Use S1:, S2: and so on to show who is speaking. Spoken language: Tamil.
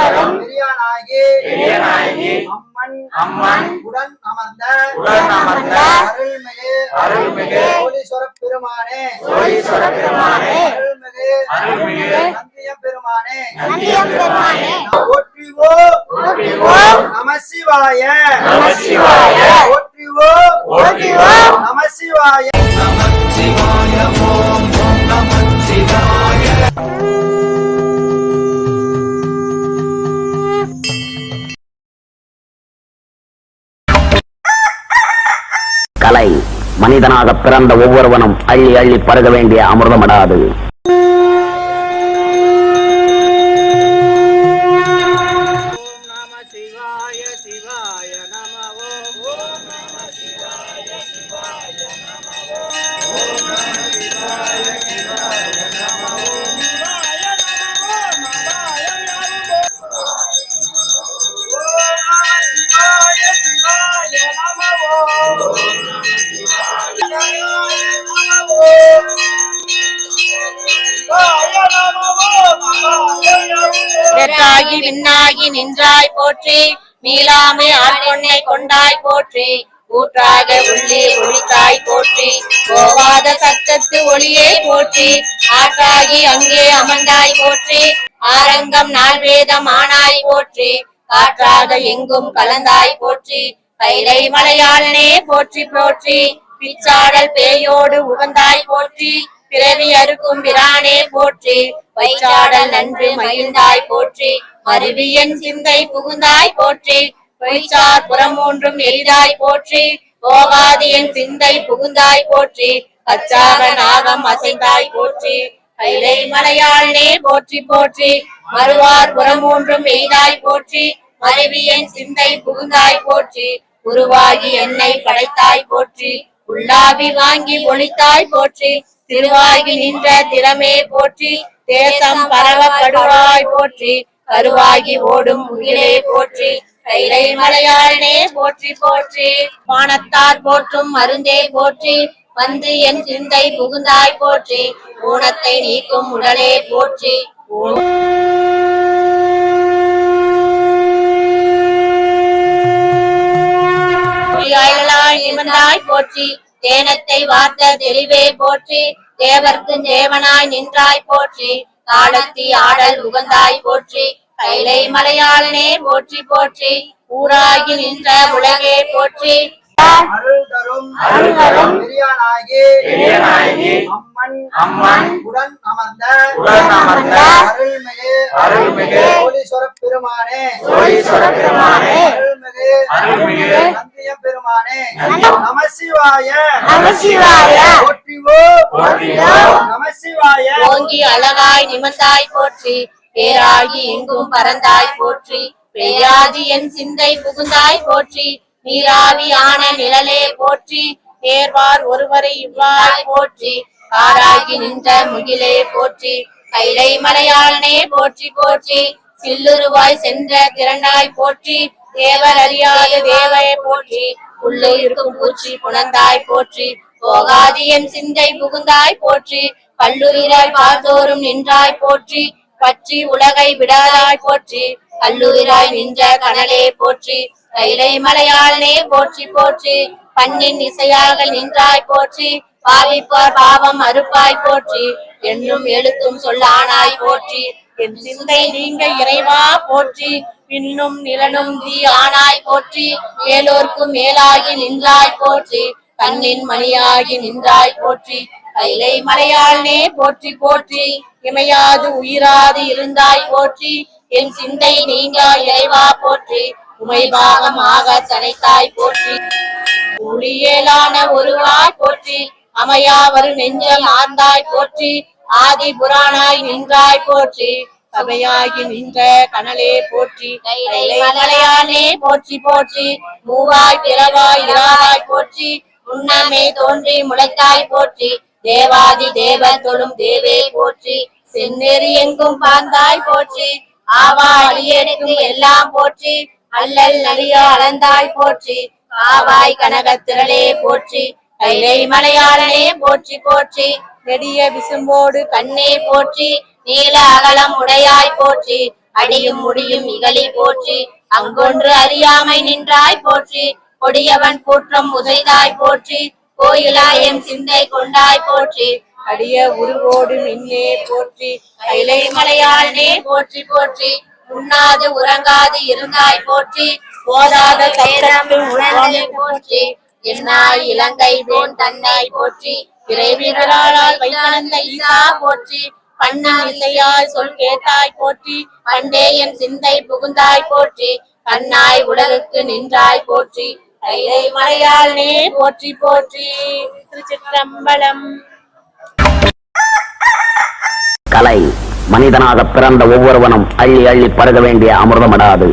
S1: அருள்தரும்
S2: பெரியநாயகி அம்மன்
S1: அம்மன்
S2: உடன் அமர்ந்த
S1: உடன் அமர்ந்த
S2: அருள்மிகு
S1: அருள்மிகு
S2: கோலீஸ்வர பெருமானே.
S1: சோழீஸ்வர பெருமானே.
S2: அருள்மிகு
S1: அருள்மிகு
S2: நந்திய பெருமானே.
S1: நந்தியம்பெருமானே
S2: போற்றிவோம்
S1: போற்றிவோம்
S2: நம சிவாய.
S1: நமசிவாய
S2: போற்றிவோம்
S1: போற்றிவோம்
S2: நம
S3: மனிதனாக பிறந்த ஒவ்வொருவனும் அள்ளி அள்ளி பருக வேண்டிய அமிர்தமடாது
S4: பெற்றாகி விண்ணாகி நின்றாய் போற்றி. மீளாமை ஆட்கொன்னை கொண்டாய் போற்றி. கூற்றாக உள்ளே ஒளித்தாய் போற்றி. போவாத சத்தத்து ஒளியே போற்றி. ஆற்றாகி அங்கே அமர்ந்தாய் போற்றி. ஆரங்கம் நாள் வேதம் ஆனாய் போற்றி. காற்றாக எங்கும் கலந்தாய் போற்றி. கைலை மலையாளனே போற்றி போற்றி. பிச்சாடல் பேயோடு உகந்தாய் போற்றி. பிறவி அறுக்கும் பிரானே போற்றி வைச்சாடல் நன்று மகிழ்ந்தாய் போற்றி மருவியன் சிந்தை புகுந்தாய் போற்றி பொய்ச்சார் புறமூன்றும் எளிதாய் போற்றி போகாதியன் சிந்தை புகுந்தாய் போற்றி கச்சாக நாகம் அசைந்தாய் போற்றி கைலை மலையாளனே போற்றி போற்றி மறுவார் புறமூன்றும் எய்தாய் போற்றி மருவியன் சிந்தை புகுந்தாய் போற்றி உருவாகி என்னை படைத்தாய் போற்றி உள்ளாவி வாங்கி ஒளித்தாய் போற்றி திருவாகி நின்ற திறமே போற்றி தேசம் பரவப்படுவாய் போற்றி கருவாகி ஓடும் உயிரே போற்றி கைலை மலையாளனே போற்றி போற்றி. வானத்தார் போற்றும் மருந்தே போற்றி வந்து என் சிந்தை புகுந்தாய் போற்றி ஊனத்தை நீக்கும் உடலே போற்றி. போற்றி தேனத்தை வார்த்த தெளிவே போற்றி தேவர்க்கு தேவனாய் நின்றாய் போற்றி காலத்தி ஆடல் உகந்தாய் போற்றி கைலை மலையாளனே போற்றி போற்றி ஊராகி நின்ற உலகே போற்றி.
S2: அருள் தரும்
S1: அருள் தரும்
S2: பெரியநாயகி
S1: பெரியநாயகி
S2: அம்மன்
S1: அம்மன்
S2: உடன் அமர்ந்த
S1: உடன் அமர்ந்த
S2: அருள்மிகு
S1: அருள்மிகு
S2: கோலீஸ்வர பெருமானே.
S1: பெருமானே.
S2: அருள்மிகு
S1: அருள்மிகு
S2: நந்திய பெருமானே
S1: நமசிவாய.
S2: போற்றிவோம்
S1: போற்றிவோம்
S4: ஓங்கி அழகாய் நிமிர்ந்தாய் போற்றி. பேராகி எங்கும் பறந்தாய் போற்றி. பெய்யாதி என் சிந்தை புகுந்தாய் போற்றி. நீராவி ஆன நிழலே போற்றி. நேர்வார் ஒருவரை இவ்வாய் போற்றி. காராகி நின்ற முகிலே போற்றி. கைலை மலையாளனே போற்றி போற்றி. சில்லுருவாய் சென்ற திரண்டாய் போற்றி. தேவர் அறியாத தேவரை போற்றி. உள்ளே இருக்கும் பூச்சி புணந்தாய் போற்றி. போகாதி என் சிந்தை புகுந்தாய் போற்றி. பல்லுயிராய் பார்த்தோறும் நின்றாய் போற்றி. பற்றி உலகை விடாதாய் போற்றி. கல்லுயிராய் நின்ற கனலே போற்றி. கைலை மலையாளனே போற்றி போற்றி. பண்ணின் இசையாக நின்றாய் போற்றி. பாவிப்பார் பாவம் அறுப்பாய் போற்றி என்னும் எழுத்தும் சொல்லானாய் போற்றி. என் சிந்தை நீங்க இறைவா போற்றி பின்னும் நிலனும் தீ ஆனாய் போற்றி. மேலோர்க்கும் மேலாகி நின்றாய் போற்றி கண்ணின் மணியாகி நின்றாய் போற்றி. கைலை மலையாளனே போற்றி போற்றி. இமையாது உயிராது இருந்தாய் போற்றி. என் சிந்தை நீங்க இறைவா போற்றி உமை பாகமாக தனைத்தாய் போற்றி. ஒளியேலான ஒருவாய் போற்றி அமையாவரு நெஞ்சம் ஆர்ந்தாய் போற்றி ஆதி புராணாய் நின்றாய் போற்றி. சபையாகி நின்ற கனலே போற்றி மலையானே போற்றி போற்றி. மூவாய் பிறவாய் இராதாய் போற்றி முன்னமே தோன்றி முளைத்தாய் போற்றி. தேவாதி தேவர் தொழும் தேவே போற்றி. செந்நெறி எங்கும் பாந்தாய் போற்றி. ஆவா அடியனுக்கு எல்லாம் போற்றி. அல்லல் நலியா அளந்தாய் போற்றி. காவாய் கனகத் திரளே போற்றி. கைலை மலையாளனே போற்றி போற்றி. நெடிய விசும்போடு கண்ணே போற்றி. நீல அகலம் உடையாய் போற்றி. அடியும் முடியும் இகழி போற்றி. அங்கொன்று அறியாமை நின்றாய் போற்றி. கொடியவன் கூற்றம் உதைதாய் போற்றி. கோயிலாய் என் சிந்தை கொண்டாய் போற்றி.
S2: அடிய உருவோடு நின்னே போற்றி.
S4: கைலை மலையாளனே போற்றி போற்றி. உண்ணாது உறங்காது இருந்தாய் போற்றி. போதாத சக்கரத்து உணர்ந்தே போற்றி. என்னாய் இலங்கை போன் தன்னாய் போற்றி இறைவீரரால் வைத்தானந்த ஈசா போற்றி பண்ணா இசையாய் சொல் கேட்டாய் போற்றி பண்டே என் சிந்தை புகுந்தாய் போற்றி கண்ணாய் உலகுக்கு நின்றாய் போற்றி கைலை நே போற்றி போற்றி. திருச்சிற்றம்பலம்.
S3: கலை மனிதனாக பிறந்த ஒவ்வொருவனும் அள்ளி அள்ளி பருக வேண்டிய அமிர்தமடாது